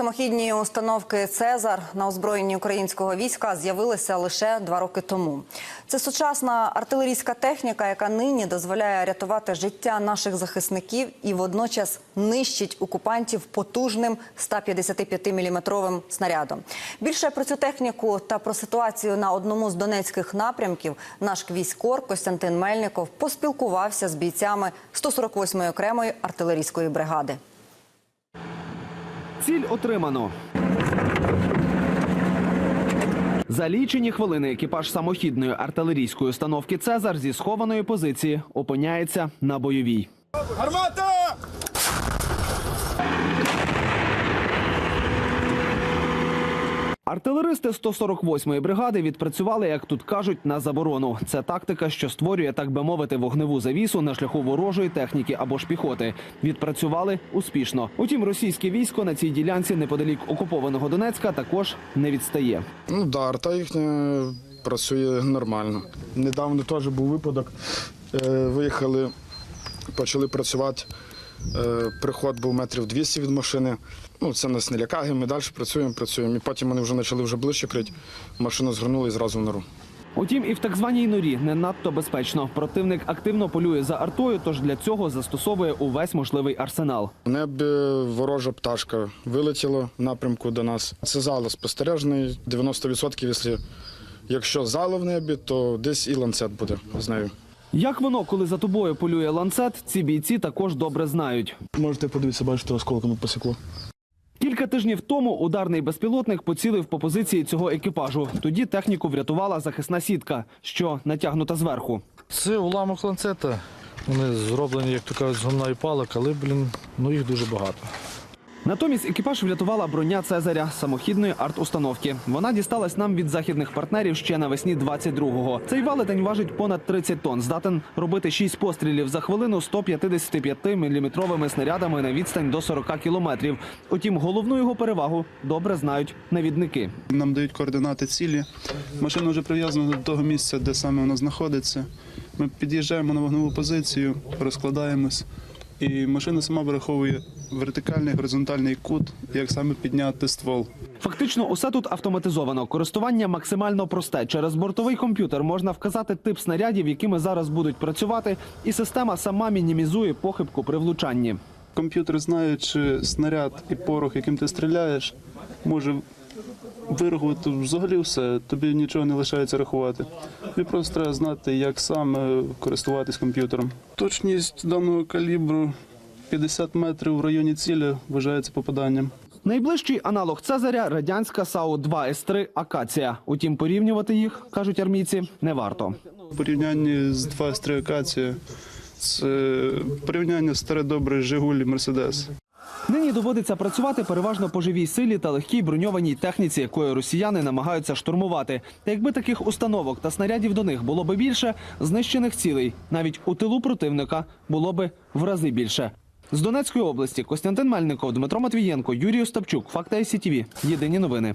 Самохідні установки Цезар на озброєнні українського війська з'явилися лише два роки тому. Це сучасна артилерійська техніка, яка нині дозволяє рятувати життя наших захисників і водночас нищить окупантів потужним 155-мм снарядом. Більше про цю техніку та про ситуацію на одному з донецьких напрямків наш військор Костянтин Мельников поспілкувався з бійцями 148-ї окремої артилерійської бригади. Ціль отримано. За лічені хвилини екіпаж самохідної артилерійської установки Цезар зі схованої позиції опиняється на бойовій. Гармата! Артилеристи 148-ї бригади відпрацювали, як тут кажуть, на заборону. Це тактика, що створює, так би мовити, вогневу завісу на шляху ворожої техніки або ж піхоти. Відпрацювали успішно. Утім, російське військо на цій ділянці неподалік окупованого Донецька також не відстає. Ну да, арта їхня працює нормально. Недавно теж був випадок. Е, Виїхали, почали працювати. Е, Приход був метрів 200 від машини. Ну, це нас не лякає, ми далі працюємо, працюємо. І потім вони вже почали вже ближче крити. Машину згорнули і зразу в нору. Утім, і в так званій норі не надто безпечно. Противник активно полює за артою, тож для цього застосовує увесь можливий арсенал. В небі ворожа пташка вилетіла в напрямку до нас. Це зал спостережний, 90%, якщо, якщо зало в небі, то десь і ланцет буде з нею. Як воно, коли за тобою полює ланцет, ці бійці також добре знають. Можете подивитися, бачите, осколком посікло. Кілька тижнів тому ударний безпілотник поцілив по позиції цього екіпажу. Тоді техніку врятувала захисна сітка, що натягнута зверху. Це уламок ланцета. Вони зроблені, як то кажуть, з гомна і палок, але, блін, ну їх дуже багато. Натомість екіпаж врятувала броня Цезаря самохідної арт-установки. Вона дісталась нам від західних партнерів ще навесні 22-го. Цей валетень важить понад 30 тонн. Здатен робити 6 пострілів за хвилину 155-мм снарядами на відстань до 40 кілометрів. Утім, головну його перевагу добре знають навідники. Нам дають координати цілі. Машина вже прив'язана до того місця, де саме вона знаходиться. Ми під'їжджаємо на вогневу позицію, розкладаємось, і машина сама вираховує вертикальний, горизонтальний кут, як саме підняти ствол. Фактично, усе тут автоматизовано. Користування максимально просте. Через бортовий комп'ютер можна вказати тип снарядів, якими зараз будуть працювати, і система сама мінімізує похибку при влучанні. Комп'ютер, знаючи снаряд і порох, яким ти стріляєш, може вирахувати взагалі все. Тобі нічого не лишається рахувати. Тобі просто треба знати, як саме користуватись комп'ютером. Точність даного калібру 50 метрів в районі цілі вважається попаданням. Найближчий аналог Цезаря радянська САУ 2 С3 Акація. Утім, порівнювати їх кажуть армійці не варто. У порівнянні з 2 с 3 акація це порівняння старе добре Жигулі Мерседес. Нині доводиться працювати переважно по живій силі та легкій броньованій техніці, якою росіяни намагаються штурмувати. Та якби таких установок та снарядів до них було би більше, знищених цілей навіть у тилу противника було би в рази більше. З Донецької області Костянтин Мельников, Дмитро Матвієнко, Юрій Остапчук, Факти ICTV. Єдині новини.